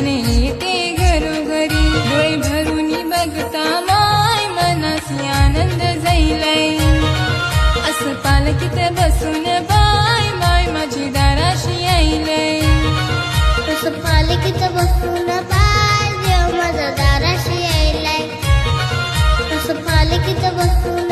म्हणे ते घरोघरी डोळे भरून बघता माय मनासी आनंद जाईलाय. असं पालकीत बसून बाय माय माझी दाराशी यायलाय. असं पालकीत बसून बाय देव माझा दाराशी यायलाय. असं पालकीत बसून